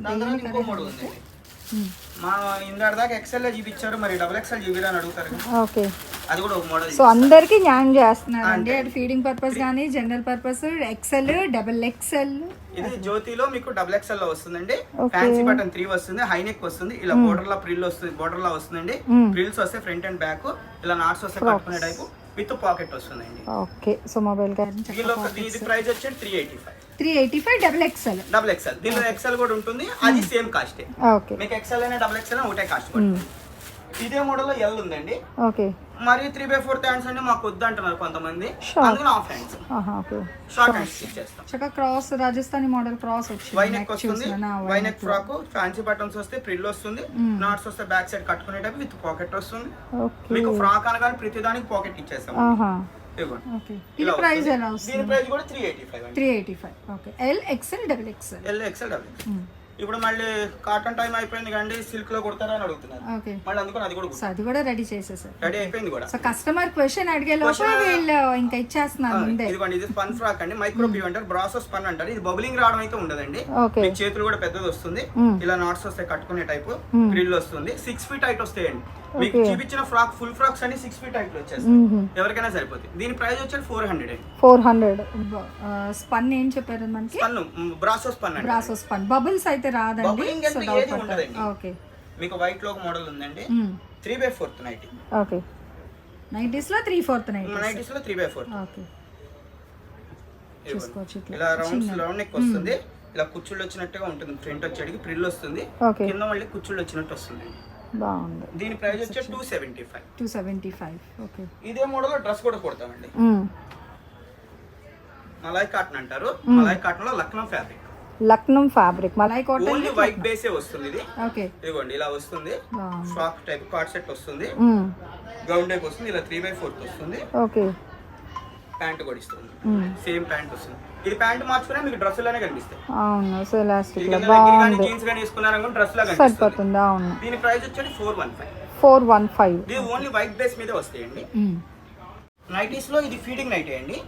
మా ఇందాక దాకా ఎక్సెల్ చూపించారు మరి డబుల్ ఎక్సెల్ చూపిరా అని అడుగుతారు. ఓకే. అది కూడా ఒక మోడల్ సో అందరికి న్యాయం చేస్తున్నారు అండి. అటు ఫీడింగ్ పర్పస్ కానీ general purpose XL double XL ఇది జ్యోతిలో మీకు డబుల్ ఎక్స్ఎల్లో వస్తుందండి. ఫ్యాన్సీ బటన్ త్రీ వస్తుంది హై నెక్ వస్తుంది ఇలా బోర్డర్ లా ప్రిల్ వస్తుంది బోర్డర్ లా వస్తుందండి. ప్రిల్స్ వస్తే ఫ్రంట్ అండ్ బ్యాక్ ఇలా నాట్స్ వస్తే కట్టుకునే టైపు విత్ పాకెట్ వస్తుందండి. ఓకే సో మొబైల్ దీని ప్రైస్ వచ్చి three eighty five three eighty five double XL double XL దీనిలో ఎక్స్ఎల్ కూడా ఉంటుంది అది సేమ్ కాస్టే ఓకే. మీకు ఎక్స్ఎల్ అయినా డబుల్ ఎక్స్ఎల్ ఒకటే కాస్ట్ పడుతుంది. ఇదే మోడల్ ఎల్ ఉందండి. ఓకే. మరి త్రీ బై ఫోర్త్ హ్యాండ్స్ అంటే మాకు వద్దు అంటున్నారు కొంతమంది. Sure. అందుకని half hands okay. Short hands ఇచ్చేస్తాం చక్కగా క్రాస్ రాజస్థానీ మోడల్ క్రాస్ వచ్చింది. వైనెక్ Neck వస్తుంది? V neck frock fancy buttons వస్తే ప్రిల్ వస్తుంది. నాట్స్ వస్తే బ్యాక్ సైడ్ కట్టుకునేటప్పుడు విత్ పాకెట్ వస్తుంది. మీకు ఫ్రాక్ అనగానే ప్రతి దానికి పాకెట్ ఇచ్చేస్తాం. ఇది ప్రైస్ వస్తుంది. ఎలా దీని వస్తుంది ప్రైస్ కూడా త్రీ ఎయిటీ ఫైవ్ అండి three eighty five okay L XL double XL L XL double ఇప్పుడు మళ్ళీ కాటన్ టైం అయిపోయింది కండి సిల్క్లో కుడతారా అని అడుగుతున్నారు. ఓకే. మళ్ళీ అందుకని అది కూడా అది కూడా రెడీ చేసేసారు. రెడీ అయిపోయింది కూడా. సో కస్టమర్ క్వశ్చన్ అడిగే లోపల వీళ్ళు ఇంకా ఇచ్చేస్తున్నారు ముందే. ఇదిగోండి ఇది స్పన్ ఫ్రాక్ అండి మైక్రో పీవ్ అంటారు బ్రాసో స్పన్ అంటారు. ఇది బబులింగ్ రావడం అయితే ఉండదండి. చేతులు కూడా పెద్దది వస్తుంది. ఇలా నాట్స్ వస్తాయి కట్టుకునే టైప్ గ్రిల్ వస్తుంది. సిక్స్ ఫీట్ హైట్ వస్తాయండి. మీకు చూపించిన ఫ్రాక్ ఫుల్ ఫ్రాక్స్ అన్ని సిక్స్ ఫీట్ హైట్ వచ్చేస్తాయి. ఎవరికైనా సరిపోతుంది దీని ప్రైస్ వచ్చేది ఫోర్ హండ్రెడ్ అండి. ఫోర్ హండ్రెడ్ స్పన్ ఏం చెప్పారు మనకి? స్పన్ బ్రాసో స్పన్ అండి బ్రాసో స్పన్ బబుల్స్ అయితే రాదండి. Bubbling సో డౌట్ పడతారు. ఓకే. మీకు వైట్లో మోడల్ ఉందండి. Three by fourth night okay. నైటీస్లో three fourth night నైటీస్లో త్రీ బై ఫోర్త్ ఓకే చూసుకోవచ్చు ఇలా రౌండ్స్ రౌండ్ నెక్ వస్తుంది. ఇలా కుచ్చుళ్ళు వచ్చినట్టుగా ఉంటుంది. ఫ్రంట్ వచ్చేటికి ప్రిల్ వస్తుంది. కింద మళ్ళీ కుచ్చుళ్ళు వచ్చినట్టు వస్తుంది బాగుంది. దీని ప్రైస్ వచ్చి two seventy five two seventy five okay. ఇదే మోడల్ డ్రెస్ కూడా కుడతామండి. మలాయ్ కాటన్ అంటారు. మలాయ్ కాటన్లో Lucknow fabric Lucknow fabric malai cotton only white బేసే వస్తుంది ఇది? ఓకే. ఇదిగోండి ఇలా వస్తుంది. ఫ్రాక్ టైప్ కార్డ్ సెట్ వస్తుంది. గౌన్ టైప్ వస్తుంది ఇలా త్రీ బై ఫోర్త్ వస్తుంది. ఓకే. ప్యాంట్ కూడా ఇస్తుంది. సేమ్ ప్యాంట్ వస్తుంది. ఇది ప్యాంట్ మార్చుకునే మీకు డ్రెస్ లానే కనిపిస్తాయి. అవును సో ఎలాస్టిక్లో బాగుంది. జీన్స్ కానీ వేసుకున్నారనుకో డ్రెస్ లా కనిపిస్తుంది. సరిపోతుంది అవును. దీని ప్రైస్ వచ్చేది four one five four one five ఇది ఓన్లీ వైట్ బేస్ మీదే వస్తాయండి. నైటీస్లో ఇది ఫీడింగ్ నైటీ అండి?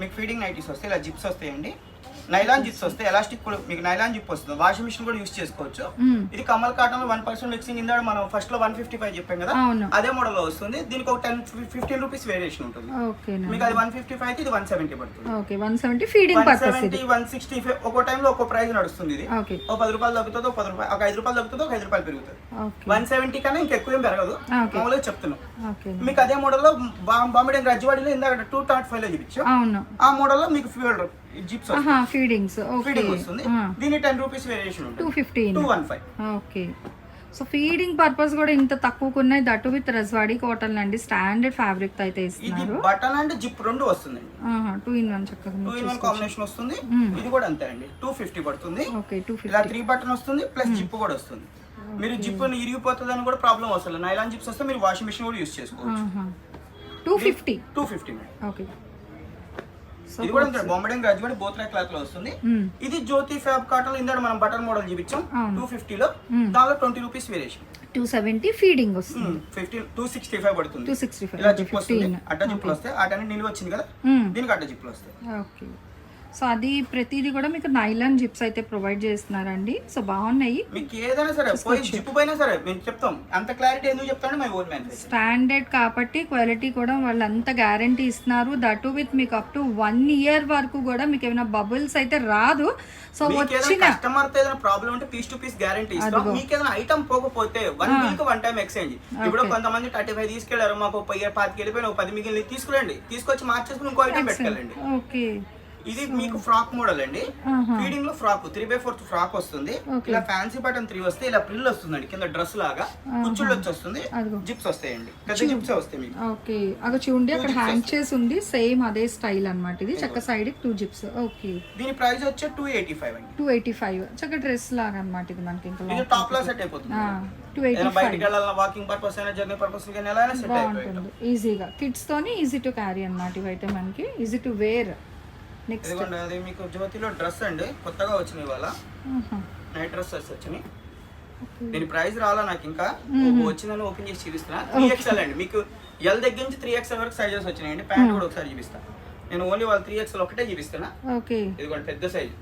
మీకు ఫీడింగ్ నైటీస్ వస్తాయి ఇలా జిప్స్ వస్తాయండి. నైలాన్ జిప్స్ వస్తాయి ఎలాస్టిక్ కూడా మీకు నైలాన్ జిప్ వస్తుంది. వాషింగ్ మిషన్ కూడా యూస్ చేసుకోవచ్చు. ఇది కమల్ కాటన్లో వన్ పర్సెంట్ మిక్సింగ్ ఇందాక మనం ఫస్ట్లో వన్ ఫిఫ్టీ ఫైవ్ చెప్పాం కదా? అదే మోడల్లో వస్తుంది. దీనికి ఒక టెన్ ఫిఫ్టీన్ రూపీస్ వేరియేషన్ ఉంటుంది. మీకు అది వన్ ఫిఫ్టీ ఫైవ్ అయితే ఇది వన్ సెవెంటీ పడుతుంది. One seventy feeding seventy one sixty five ఒక టైంలో ఒక ప్రైస్ నడుస్తుంది ఇది. ఒక పది రూపాయలు తగ్గుతుంది ఒక పది రూపాయలు ఒక ఐదు రూపాయలు తగ్గుతుంది ఒక ఐదు రూపాయలు పెరుగుతుంది. వన్ సెవెంటీ కన్నా ఇంకెక్కువ ఏం పెరగదు. మామూలుగా చెప్తున్నాం. మీకు అదే మోడల్లో బాంబే రజ్వాడిలో ఇందాక టూ థర్టీ ఫైవ్లో చూపించాం. ఆ మోడల్లో మీకు ఫ్యూల్ జిప్స్ ఆహా ఫీడింగ్స్ ఓకే ఫీడింగ్ వస్తుంది. దీని టెన్ రూపీస్ వేరియేషన్ టూ ఉంటుంది fifteen two one five okay so feeding purpose కూడా ఇంత తక్కువకు ఉన్నాయి దట్టు విత్ రజ్వాడి కాటన్ అండి స్టాండర్డ్ ఫ్యాబ్రిక్తో అయితే ఇది ఇస్తున్నారు. బటన్ అండ్ జిప్ రెండు వస్తుందండి. టూ ఇన్ వన్ చక్కగా టూ ఇన్ వన్ కాంబినేషన్ వస్తుంది. ఇది కూడా అంతే అండి. టూ ఫిఫ్టీ పడుతుంది. ఓకే టూ ఇలా ఫిఫ్టీ త్రీ బటన్ వస్తుంది ప్లస్ జిప్ కూడా వస్తుంది. మీరు జిప్ ఇరిగిపోతుంది అని కూడా ప్రాబ్లం వస్తుంది నైలాన్ జిప్స్ వస్తే మీరు వాషింగ్ మిషన్ కూడా యూస్ చేసుకోవచ్చు. Two fifty two fifty okay ఇది కూడా బొమ్మడే గ్రాడ్యుయేట్ బోత్రా క్లాత్లో వస్తుంది. ఇది జ్యోతి ఫ్యాబ్ కాటన్ ఇందాక మనం బటన్ మోడల్ చూపించాం. టూ ఫిఫ్టీలో దానిలో twenty rupees variation two seventy feeding వస్తుంది. ఫిఫ్టీన్ టూ సిక్స్టీ ఫైవ్ పడుతుంది. టూ సిక్స్టీ ఫైవ్ ఇలా ఓకే జిప్ వస్తుంది అడ్డ జిప్పులు వస్తాయి అటన్నీ నిలువ వచ్చింది కదా? దీనికి అడ్డ జిప్పులు వస్తాయి. ఓకే సో అది ప్రతిదీ కూడా మీకు నైలాన్ జిప్స్ అయితే ప్రొవైడ్ చేస్తున్నారండి. సో బాగున్నాయి. మీకు ఏదైనా సరే పోయి జిప్పు పోయినా సరే మేము చెప్తాం. అంత క్లారిటీ ఎందుకు చెప్తాను మై ఓన్ మ్యాన్ స్టాండర్డ్ కాబట్టి క్వాలిటీ కూడా వాళ్ళు అంత గ్యారంటీ ఇస్తున్నారు. దట్ విత్ మీకు అప్ టు వన్ ఇయర్ వరకు కూడా మీకు ఏమైనా బబుల్స్ అయితే రాదు. సో వచ్చిన కస్టమర్తో ఏదైనా ప్రాబ్లం ఉంటే పీస్ టు పీస్ గ్యారంటీ ఇస్తాం. మీకు ఏదైనా ఐటమ్ పోకపోతే one week one time exchange ఇప్పుడు కొంతమంది థర్టీ ఫైవ్ తీసుకెళ్ళారు మాకు ఒక పై పాతికి వెళ్ళిపోయిన పది మిగిలిన తీసుకురండి. తీసుకొచ్చి మార్చేసుకుని ఇంకో ఐటమ్ పెట్టుకెళ్ళండి. ఓకే. ఇది మీకు ఫ్రాక్ మోడల్ అండి. ఫీడింగ్లో frock three by fourth frock వస్తుంది. ఇలా ఫ్యాన్సీ బటన్ త్రీ వస్తే ఇలా ప్రిల్ వస్తుందండి కింద డ్రెస్ లాగా. కుచ్చుళ్ళు వచ్చి వస్తుంది. జిప్స్ వస్తాయండి. పెద్ద జిప్స్. వస్తాయి మీకు. ఓకే. అక్కడ చూడండి అక్కడ హ్యాంగ్ చేసి ఉంది సేమ్ అదే స్టైల్ అన్నమాట ఇది. చక్క సైడ్ టూ జిప్స్. ఓకే. దీని ప్రైస్ వచ్చి టూ ఎయిటీ ఫైవ్ అండి. టూ ఎయిటీ ఫైవ్ చక్క డ్రెస్ లాగా అన్నమాట ఇది మనకి ఇంకా టాప్లో సెట్ అయిపోతుంది. బయటికి వెళ్ళాలన్నా వాకింగ్ పర్పస్ అయినా జర్నీ పర్పస్ అయినా సెట్ ఈజీగా కిడ్స్ తోని ఈజీ టు క్యారీ అన్నమాట ఇవైతే మనకి. ఈజీ టు వేర్ నెక్స్ట్ ఇదిగోండి అది మీకు జ్యోతిలో డ్రెస్ అండి. కొత్తగా వచ్చినాయి ఇవాళ. నైట్ డ్రెస్సెస్ వచ్చినాయి. దీని ప్రైస్ రాలా నాకు ఇంకా? వచ్చిందని ఓపెన్ చేసి చూపిస్తున్నా. త్రీ ఎక్స్ఎల్ అండి. మీకు ఎల్ దగ్గర నుంచి త్రీ ఎక్స్ఎల్ వరకు సైజెస్ వచ్చినాయండి. ప్యాంట్ కూడా ఒకసారి చూపిస్తా. నేను ఓన్లీ వాళ్ళు త్రీ ఎక్స్ఎల్ ఒకటే చూపిస్తున్నా. ఓకే. ఇదిగోండి పెద్ద సైజ్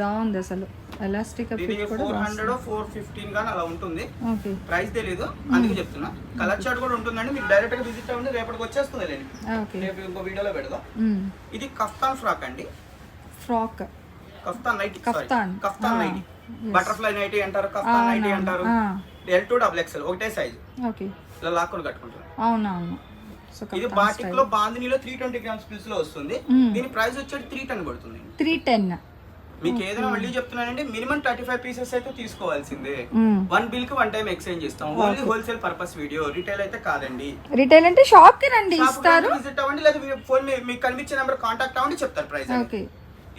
బాగుంది అసలు. ఎలాస్టిక్ ఇది కూడా ఫోర్ హండ్రెడ్ ఫోర్ ఫిఫ్టీన్ గానీ అలా ఉంటుంది. ప్రైస్ తెలీదు అందుకే చెప్తున్నా. కలర్ చార్ట్ కూడా ఉంటుందండి మీకు డైరెక్ట్గా విజిట్ అవ్వండి రేపటికి వచ్చేస్తుంది లేండి రేపు ఇంకో వీడియోలో పెడదాం. ఇది కఫ్తాన్ ఫ్రాక్ అండి. Frock kaftan nighty kaftan. Kaftan nighty. Butterfly nighty అంటారు కఫ్తాన్ నైటీ అంటారు. ఎల్ టూ డబుల్ ఎక్స్ఎల్ ఒకటే సైజ్ ఓకే. ఇలా లాక్కుని కట్టుకుంటారు. అవునవును. ఇది బాటిక్లో బాందినీలో త్రీ ట్వంటీ గ్రామ్స్ పిల్స్లో వస్తుంది. మ్మ్. దీని ప్రైస్ వచ్చేది త్రీ టెన్ పడుతుంది. త్రీ టెన్ మీకు ఏదైనా మళ్ళీ చెప్తున్నానండి మినిమం థర్టీ ఫైవ్ పీసెస్ అయితే తీసుకోవాల్సిందే. వన్ బిల్కి వన్ టైం ఎక్స్చేంజ్ ఇస్తాం only wholesale purpose video retail అయితే కాదండి. రిటైల్ అంటే షాప్కి రండి ఇస్తారు. విజిట్ అవ్వండి లేదా ఫోన్ మీకు కనిపించే నెంబర్ కాంటాక్ట్ అవ్వండి చెప్తారు ప్రైస్ ఓకే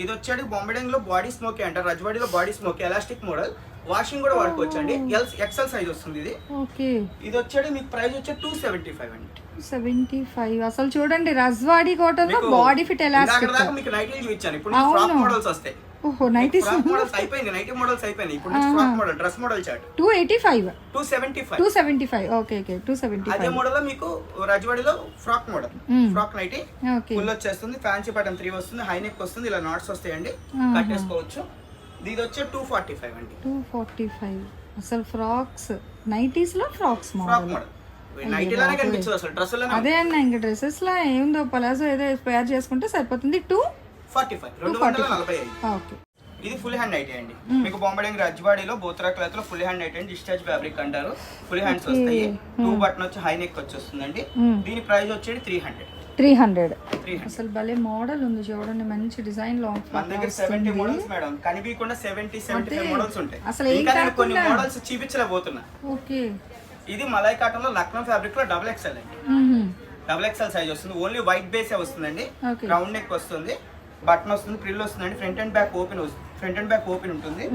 ఇది వచ్చేది బొంబడింగ్లో బాడీ స్మోకీ అంటారు? రజ్వాడీలో body smoky elastic model washing కూడా వాడుకోవచ్చు అండి ఎల్ ఎక్సెల్ సైజ్ వస్తుంది ఇది. ఓకే. ఇది వచ్చేది మీకు ప్రైస్ వచ్చే టూ సెవెంటీ ఫైవ్ అండి. సెవెంటీ ఫైవ్ అసలు చూడండి రజ్వాడి కాటన్లో బాడీ ఫిట్ ఎలాస్టిక్ దాకా మీకు నైటీ చూపించాను ఇప్పుడు ఫ్రాక్. మోడల్స్ వస్తాయి. ఓహో నైటీ ఫ్రాక్ మోడల్స్ అయిపోయింది. నైటీ మోడల్స్ అయిపోయినాయి ఇప్పుడు frock model dress model chart two eighty five two seventy five two seventy five okay okay two seventy అదే మోడల్లో మీకు రజవాడిలో frock model. Frock nighty okay full వచ్చేస్తుంది. Fancy button three వస్తుంది. High neck వస్తుంది. ఇలా knots వస్తాయండి. కట్టేసుకోవచ్చు ఇది వచ్చే టూ ఫార్టీ ఫైవ్ అండి. టూ ఫార్టీ ఫైవ్ అసలు ఫ్రాక్స్ నైటీస్లో ఫ్రాక్స్ ఫ్రాక్ మోడల్ అదే అన్న ఇంకా డ్రెస్సెస్ లా ఏముందో పలాజో ఏదో పేర్ చేసుకుంటే సరిపోతుంది. టూ ఫార్టీ ఫైవ్ రెండు వందల నలభై ఐదు. ఓకే ఇది ఫుల్ హ్యాండ్ నైటీ అండి. మీకు బొంబడింగ్ రజ్వాడీలో బోత్రా క్లాత్లో ఫుల్ హ్యాండ్ నైటీ అండి. డిశ్చార్జ్ ఫ్యాబ్రిక్ అంటారు. ఫుల్ హ్యాండ్స్ వస్తాయి. టూ బటన్ వచ్చి హై నెక్ వచ్చి వస్తుందండి దీని ప్రైస్ వచ్చేది త్రీ హండ్రెడ్ త్రీ హండ్రెడ్. అసలు భలే మోడల్ ఉంది చూడండి మంచి డిజైన్ లాంగ్ మన దగ్గర సెవెంటీ మోడల్స్ మేడం కనిపించకుండా సెవెంటీ సెవెంటీ ఫైవ్ మోడల్స్ ఉంటాయి. అసలు ఏం కొన్ని మోడల్స్ చూపించలేకపోతున్నా. ఓకే. ఇది మలై కాటన్లో లక్నో ఫ్యాబ్రిక్లో డబుల్ ఎక్స్ఎల్ అండి. డబుల్ ఎక్స్ఎల్ సైజ్ వస్తుంది. ఓన్లీ వైట్ బేస్ వస్తుందండి. ఓకే. రౌండ్ నెక్ వస్తుంది. బటన్ వస్తుంది ప్రిల్ వస్తుందండి. Front and back open front and back open ఉంటుంది.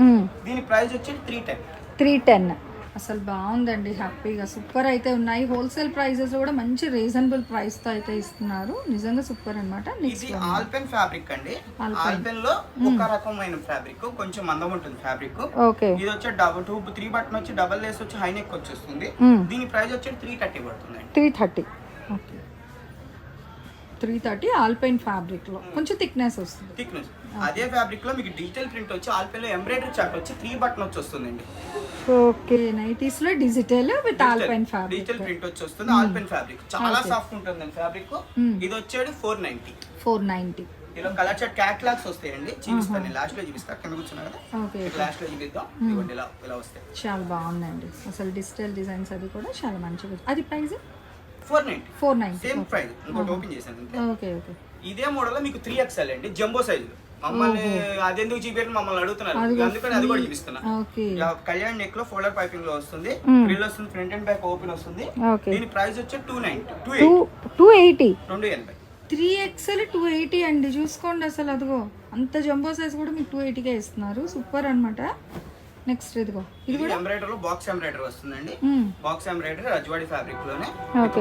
దీని ప్రైస్ వచ్చి త్రీ టెన్ త్రీ టెన్. అసలు బాగుందండి హ్యాపీగా. సూపర్ అయితే ఉన్నాయి. హోల్సేల్ ప్రైజెస్ కూడా మంచి రీజనబుల్ ప్రైస్తో అయితే ఇస్తున్నారు. నిజంగా సూపర్ అనమాట నెక్స్ట్ ఆల్పెన్ ఫ్యాబ్రిక్ అండి. ఆల్పెన్లో ఒక రకమైన ఫ్యాబ్రిక్ కొంచెం మందం ఉంటుంది ఫ్యాబ్రిక్. ఓకే. ఇది వచ్చి డబుల్ టూ త్రీ బటన్ వచ్చి డబల్ లేస్ వచ్చి హై నెక్ వచ్చేస్తుంది. దీని ప్రైస్ వచ్చి త్రీ థర్టీ పడుతుంది three thirty. Okay. Three thirty alpine ఫ్యాబ్రిక్లో కొంచెం థిక్నెస్ వస్తుంది. థిక్నెస్. అదే ఫ్యాబ్రిక్లో మీకు డిజిటల్ ప్రింట్ వచ్చి ఆల్పెన్లో ఎంబ్రాయిడరీ చార్ట్ వచ్చి త్రీ బటన్ వచ్చి వస్తుందండి. Okay. నైటీస్లో digital with alpine fabric digital print వచ్చి వస్తుంది ఆల్పెన్ ఫ్యాబ్రిక్ చాలా సాఫ్ట్ ఉంటుందండి ఫ్యాబ్రిక్ ఇది వచ్చేది ఫోర్ నైన్టీ ఫోర్ నైంటీ ఇలా కలర్ చార్ట్ క్యాట్లాగ్స్ వస్తాయండి. చూపిస్తాను లాస్ట్లో చూపిస్తా. కింద కూర్చున్నా కదా? ఓకే లాస్ట్లో చూపిద్దాం. ఇదిగోండి ఇలా ఇలా వస్తాయి. చాలా బాగుందండి. అసలు డిజిటల్ డిజైన్స్ అది కూడా చాలా మంచిగా అది price four ninety four ninety same price ఇంకోటి ఓపెన్ చేశాను అంతే. ఓకే ఓకే ఇదే మోడల్లో మీకు త్రీ ఎక్స్ఎల్ అండి. జంబో సైజు మమ్మల్ని అదెందుకు చూపించారు మమ్మల్ని అడుగుతున్నారు. అందుకని అది కూడా చూపిస్తున్నా. కళ్యాణ్ నెక్లో ఫోల్డర్ పైపింగ్లో వస్తుంది. గ్రిల్ వస్తుంది ఫ్రంట్ అండ్ బ్యాక్ ఓపెన్ వస్తుంది. దీని ప్రైస్ వచ్చి టూ నైన్టీ టూ ఎయిటీ రెండు ఎనభై. త్రీ ఎక్స్ఎల్ టూ ఎయిటీ అండి. చూసుకోండి అసలు అదిగో. అంత జంబో సైజ్ కూడా మీకు టూ ఎయిటీకే ఇస్తున్నారు. సూపర్ అన్నమాట. నెక్స్ట్ ఇదిగో. ఇది ఎంబ్రాయిడర్లో బాక్స్ ఎంబ్రాయిడర్ వస్తుందండి. బాక్స్ ఎంబ్రాయిడర్ రజ్వాడి ఫ్యాబ్రిక్లోనే.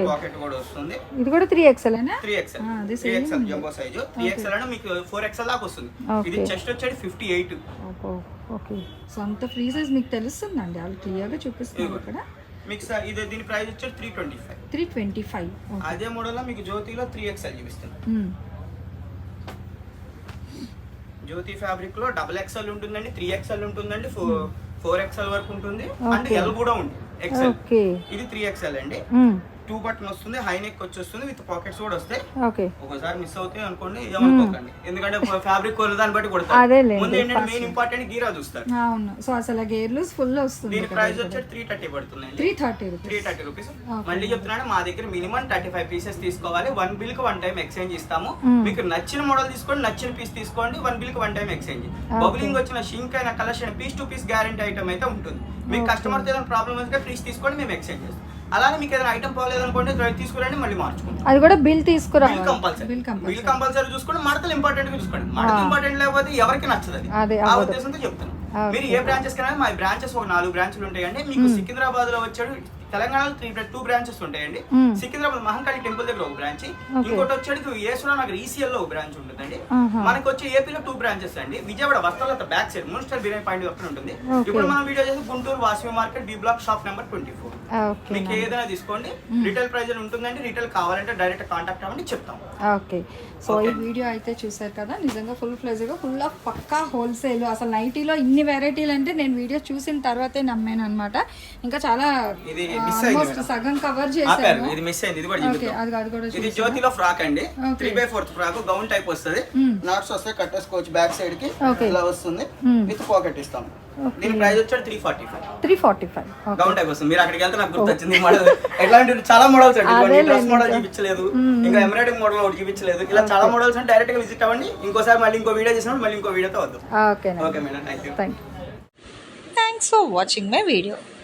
పాకెట్ కూడా వస్తుంది. ఇది కూడా three ఎక్స్ఎల్నా three XL three XL jumbo size three XL అని మీకు ఫోర్ ఎక్స్ఎల్ దాకా వస్తుంది. ఇది చెస్ట్ వచ్చేది ఫిఫ్టీ ఎయిట్ ఓకే సో అంత ఫ్రీ సైజ్ మీకు తెలుస్తుందండి. వాళ్ళు క్లియర్గా చూపిస్తున్నారు ఇక్కడ. మీకు ఇది దీని ప్రైస్ వచ్చేది three twenty five three twenty five అదే మోడల్ మీకు జ్యోతిలో త్రీ ఎక్స్ఎల్ చూపిస్తుంది జ్యోతి ఫ్యాబ్రిక్లో డబుల్ ఎక్స్ఎల్ ఉంటుందండి త్రీ ఎక్స్ఎల్ ఉంటుందండి ఫోర్ ఎక్స్ఎల్ వరకు ఉంటుంది. అండ్. ఎల్ కూడా ఉంది ఎక్స్ఎల్ ఇది త్రీ ఎక్స్ఎల్ అండి. మ్మ్. టూ బటన్ వస్తుంది హై నెక్ వచ్చి వస్తుంది విత్ పాకెట్స్ కూడా వస్తాయి ఒకసారి మిస్ అవుతాయి అనుకోండి ఏమనుకోకండి ఎందుకంటే ఫ్యాబ్రిక్ కొలు దాన్ని బట్టి కొడతారు. ముందు ఏంటంటే. మెయిన్ ఇంపార్టెంట్ గీరా చూస్తారు. అవును. సో అసలు గేర్లు ఫుల్ వస్తుంది దీని ప్రైస్ వచ్చి త్రీ థర్టీ పడుతుంది three thirty three thirty rupees. మళ్ళీ చెప్తున్నాను మా దగ్గర మినిమం థర్టీ ఫైవ్ పీసెస్ తీసుకోవాలి. వన్ బిల్కి వన్ టైం ఎక్స్చేంజ్ ఇస్తాము. Mm. మీకు నచ్చిన మోడల్ తీసుకోండి నచ్చిన పీస్ తీసుకోండి వన్ బిల్కి వన్ టైం ఎక్స్చేంజ్ బబులింగ్ వచ్చిన షింక్ అయిన collection piece to piece guarantee item అయితే ఉంటుంది. మీకు. కస్టమర్ ఏదైనా ప్రాబ్లమ్ వస్తే పీస్ తీసుకోండి మేము ఎక్స్చేంజ్ చేస్తాం. అలానే మీకు ఏదైనా ఐటమ్ పోలేదు అనుకోండి తీసుకురండి మళ్ళీ మార్చుకుంటాం అది కూడా బిల్ బిల్ తీసుకురావాలి కంపల్సరీ బిల్ బిల్ కంపల్సరీ చూసుకోండి మడతలు ఇంపార్టెంట్గా చూసుకోండి మడత. ఇంపార్టెంట్ లేకపోతే ఎవరికి నచ్చదు అది అదే, ఆ. ఉద్దేశంతో చెప్తాను. మీరు ఏ బ్రాంచెస్ కన్నా మా బ్రాంచెస్ ఒక నాలుగు బ్రాంచ్లు ఉంటాయండి మీకు. సికింద్రాబాద్లో వచ్చాడు తెలంగాణలో త్రీ టూ బ్రాంచెస్ ఉంటాయండి. సికింద్రాబాద్ మహంకాళి టెంపుల్ దగ్గర ఒక బ్రాంచ్. ఇంకోటి వచ్చేది ఏసురా నగర్ ఈసీఎల్లో ఒక బ్రాంచ్ ఉంటుందండి. మనకి వచ్చే ఏపీలో టూ బ్రాంచెస్ అండి. Vijayawada వస్త్రాలత back side municipal biryani point అక్కడ ఉంటుంది. ఇప్పుడు మనం వీడియో చేసి Guntur Vasavi market B block shop number twenty four. మీకు ఏదైనా తీసుకోండి. రిటైల్ ప్రైస్ ఉంటుందండి. రిటైల్ కావాలంటే డైరెక్ట్ కాంటాక్ట్ అవ్వండి చెప్తాం. ఓకే. సో ఈ. వీడియో అయితే చూసారు కదా నిజంగా ఫుల్ ఫ్లెజ్గా ఫుల్ ఆఫ్ పక్కా హోల్సేల్. అసలు నైటీలో ఇన్ని వెరైటీలు అంటే నేను వీడియో చూసిన తర్వాతే నమ్మాను అనమాట ఇంకా చాలా ఇది miss అయింది. సగం కవర్ ఇది మిస్ అయింది ఇది కూడా ఇది. జ్యోతిలో ఫ్రాక్ అండి. Three by fourth frock gown type వస్తుంది. నాట్స్ వస్తాయి కట్టేసుకోవచ్చు బ్యాక్ సైడ్కి. ఇలా వస్తుంది. విత్ పాకెట్ ఇస్తాం. దీని ప్రైస్ వచ్చాడు three forty five three forty five gown type వస్తుంది. మీరు అక్కడికి వెళ్తే నాకు గుర్తొచ్చింది మోడల్ ఎట్లాంటి చాలా మోడల్స్ అండి. Dress model. చూపించలేదు. ఇంకా ఎంబ్రాయిడింగ్ మోడల్ ఒకటి చూపించలేదు. ఇలా చాలా మోడల్స్ అంటే డైరెక్ట్గా విజిట్ అవ్వండి. ఇంకోసారి మళ్ళీ ఇంకో వీడియో చేసినప్పుడు మళ్ళీ ఇంకో వీడియోతో వద్దు. Okay okay madam. Thank you thank you thanks for watching my video